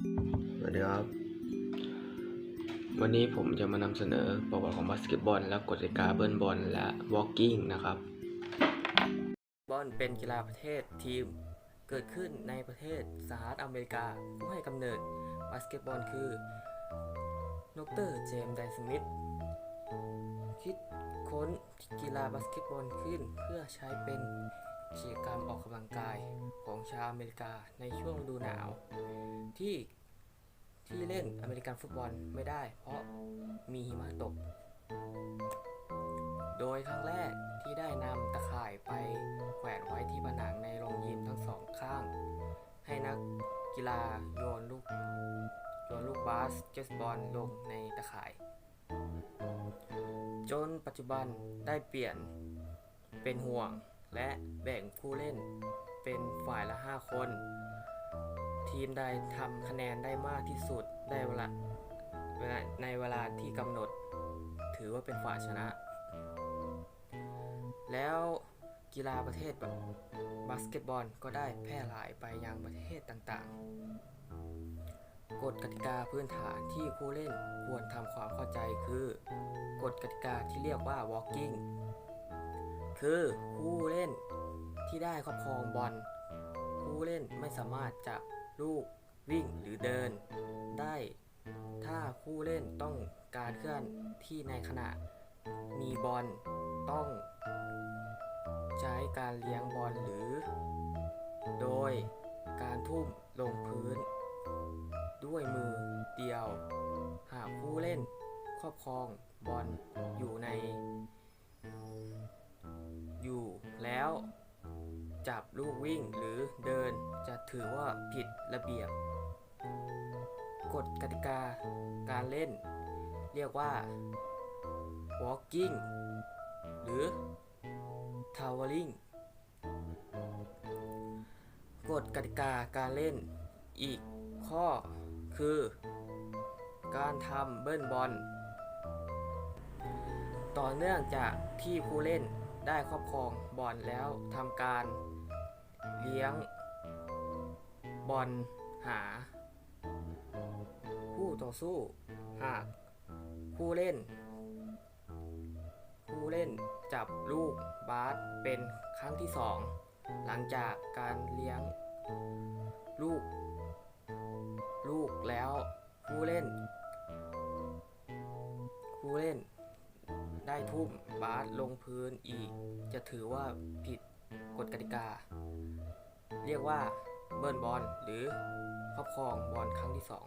สวัสดีครับ วันนี้ผมจะมานำเสนอประวัติของบาสเกตบอล และกฎกติกาเบิร์นบอลและวอล์กิ้งนะครับ บอลเป็นกีฬาประเภททีม เกิดขึ้นในประเทศสหรัฐอเมริกา ผู้ให้กำเนิดบาสเกตบอลคือดรเจมส์ไดสมิธคิดค้นกีฬาบาสเกตบอลขึ้นเพื่อใช้เป็น กิจกรรมออกกำลังกายของชาวอเมริกาในช่วงฤดูหนาว ที่ที่เล่นอเมริกันฟุตบอลไม่ได้ เพราะมีหิมะตก โดยครั้งแรกที่ได้นำตะข่ายไปแขวนไว้ที่ผนังในโรงยิมทั้งสองข้าง ให้นักกีฬาโยนลูกโยนลูกบาสเกตบอลลงในตะข่าย จนปัจจุบันได้เปลี่ยนเป็นห่วง และแบ่งผู้เล่นเป็นฝ่ายละ 5 คน ทีมใดทำคะแนนได้มากที่สุดได้เวลาในเวลาที่กำหนด ถือว่าเป็นฝ่ายชนะ แล้วกีฬาประเทศแบบบาสเกตบอลก็ได้แพร่หลายไปยังประเทศต่างๆ กฎกติกาพื้นฐานที่ผู้เล่นควรทำความเข้าใจคือกฎกติกาที่เรียกว่า walking คือผู้เล่นที่ได้ครอบครองบอลผู้เล่นไม่สามารถจับลูกวิ่งหรือเดิน ได้ ถ้าผู้เล่นต้องการเคลื่อนที่ในขณะ มีบอลต้อง ใช้การเลี้ยงบอลหรือ โดยการทุ่มลงพื้น ด้วยมือเดียว หากผู้เล่นครอบครองบอลอยู่ใน อยู่แล้วจับลูกวิ่งหรือเดินจะถือว่าผิดระเบียบ กฎกติกาการเล่น เรียกว่า walking หรือ towering กฎกติกาการเล่นอีกข้อคือ การทำเบิ้ลบอล ต่อเนื่องจากที่ผู้เล่น ได้ครอบครองบอลแล้วทำการเลี้ยงบอลหา ผู้ต่อสู้หากผู้เล่น ผู้เล่นจับลูกบาสเป็นครั้งที่สองหลังจากการเลี้ยงลูก ลูกแล้วผู้เล่น ทุ่มบาสลงพื้นอีก จะถือว่าผิดกฎกติกา เรียกว่าเบิร์นบอลหรือครอบครองบอลครั้งที่สอง